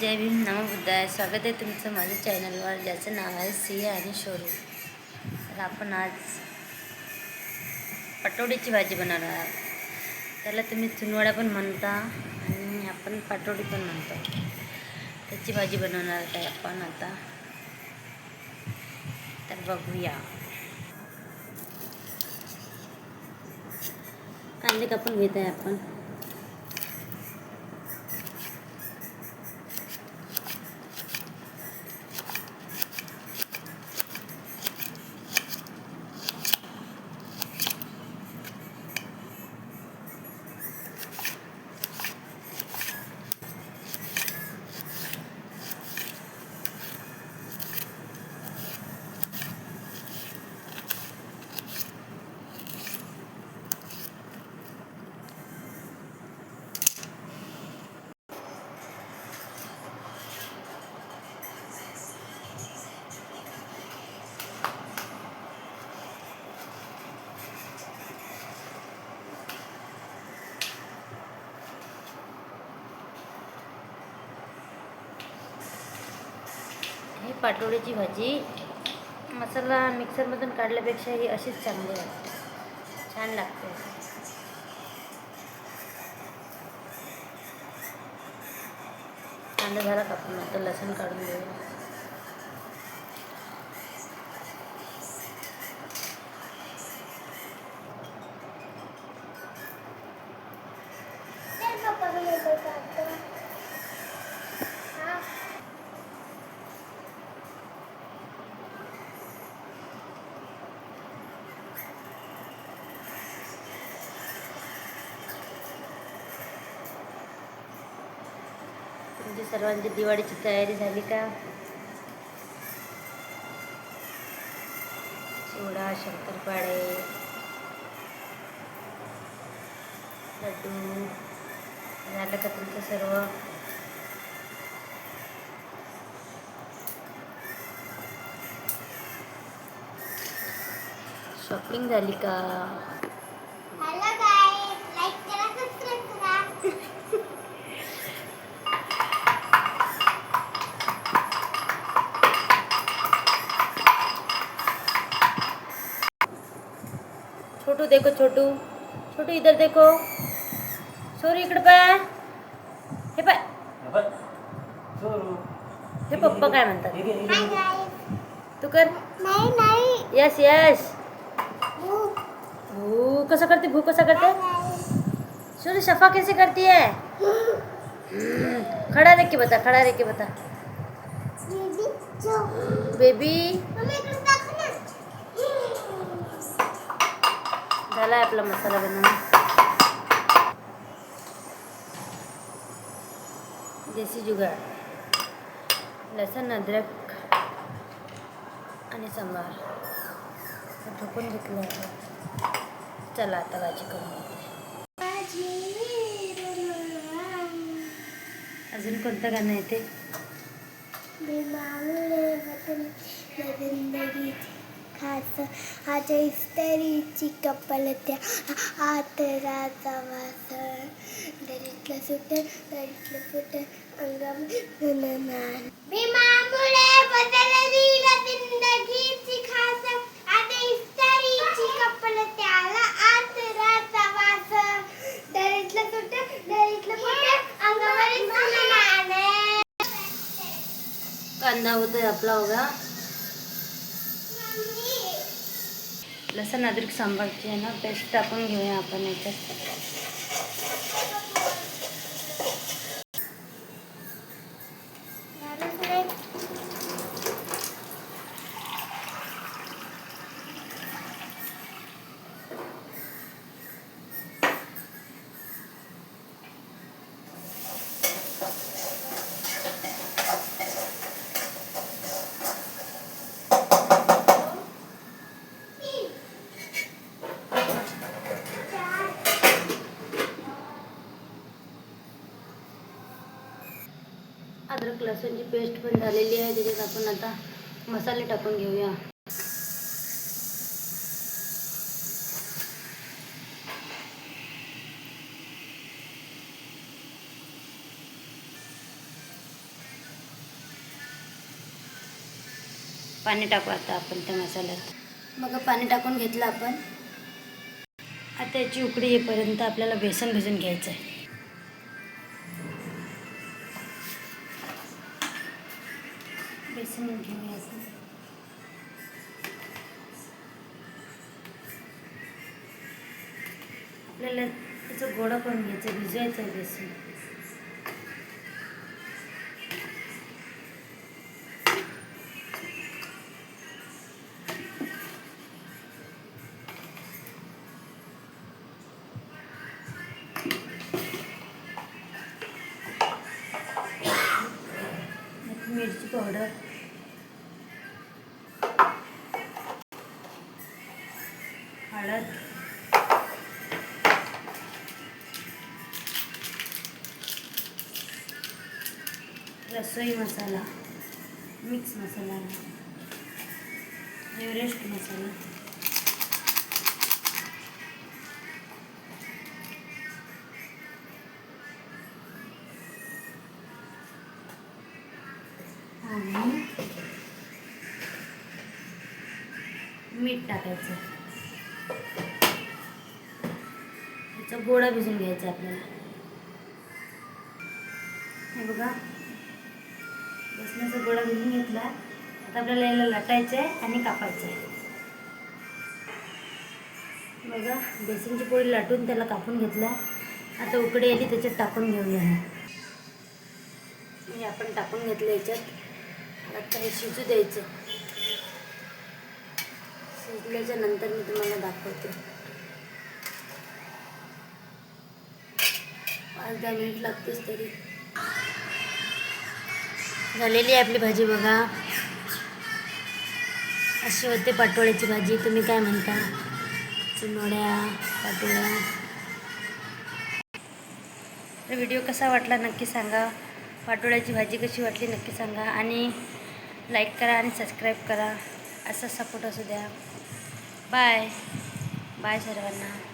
जय भीम नमो बुद्धाय. स्वागत आहे तुमचं माझ्या चॅनलवर ज्याचं नाव आहे सिंह आणि शोरू. तर आपण आज पटोडीची भाजी बनवणार आहात. त्याला तुम्ही चुनवडा पण म्हणता आणि आपण पाटोडी पण म्हणतो. त्याची भाजी बनवणार आहे आपण आता. तर बघूया. कांदे कापून घेत आहे आपण. पाटोळीची भाजी. मसाला मिक्सरमधून काढल्यापेक्षा ही अशीच चांगली असते. छान लागते. कांदा झाला कापून आता लसूण काढून देऊ तुमची सर्वांची दिवाळीची तयारी झाली का? चिवडा शंकरपाळे लड्डू झालं का तुमचं सर्व? शॉपिंग झाली का? छोटू देखो छोटू। छोटू इधर देखो। सोरी इकडे पाय हे पाय हे पप्पा काय म्हणतात? तू कर। नाही नाही यस यस भू भू कसं करते? भू कसं करते? सोरी सफ़ा कैसे करती है? खड़ा रह के बता खड़ा रह के बता। बेबी बेबी झाला आहे आपला मसाला बनवून. देसी जुगाड लसण अद्रक आणि सांबार. ठोकून घेतलं आहे. चला आता भाजी करून घेते अजून कोणतं गाणं येते खास आज इस्त्रीची कपल त्या आत राजा वास दरीतलं सुट दरीतलं फुट अंगम भीमामुळे बदलली जिंदगीची खास. कपल त्याला आत राजा वास दरीतलं सुट दरीतलं फुट अंगावर नाणे कांदा होतोय आपला बघा. लसण अद्रक सांबारची आहे ना पेस्ट टाकून घेऊया आपण याच्यात. अद्रक लसूणची पेस्ट पण झालेली आहे. त्याच्यात आपण आता मसाले टाकून घेऊया. पाणी टाकू आता आपण त्या मसाल्यात. मग पाणी टाकून घेतलं आपण. आता याची उकडी येईपर्यंत आपल्याला बेसन भिजून घ्यायचं आहे आपल्याला त्याचं गोडा करून घ्यायचं भिजवायचं आहे बेसन मिरची पावडर हळद रसोई मसाला मिक्स मसाला एव्हरेस्ट मसाला. आणि मीठ टाकायचं. गोळा भिजून घ्यायचा आपल्याला. हे बघा. बेसनाचा गोळा भिजून घेतला. आता आपल्याला याला लाटायचं आहे आणि कापायचं आहे बघा बेसनची पोळी लाटून त्याला कापून घेतला आता उकडी आली त्याच्यात टाकून घेऊया. हे आपण टाकून घेतलं याच्यात. आता हे शिजू द्यायचं शिजल्याच्या नंतर मी तुम्हाला दाखवते. पाच दहा मिनिट लागतेच तरी. झालेली आहे आपली भाजी बघा. अशी होते पाटोळ्याची भाजी. तुम्ही काय म्हणता? चुनोड्या पाटोळ्या. तर व्हिडिओ कसा वाटला नक्की सांगा. पाटोळ्याची भाजी कशी वाटली नक्की सांगा. आणि लाईक करा आणि सबस्क्राईब करा. असा सपोर्ट असू द्या. बाय बाय सर्वांना.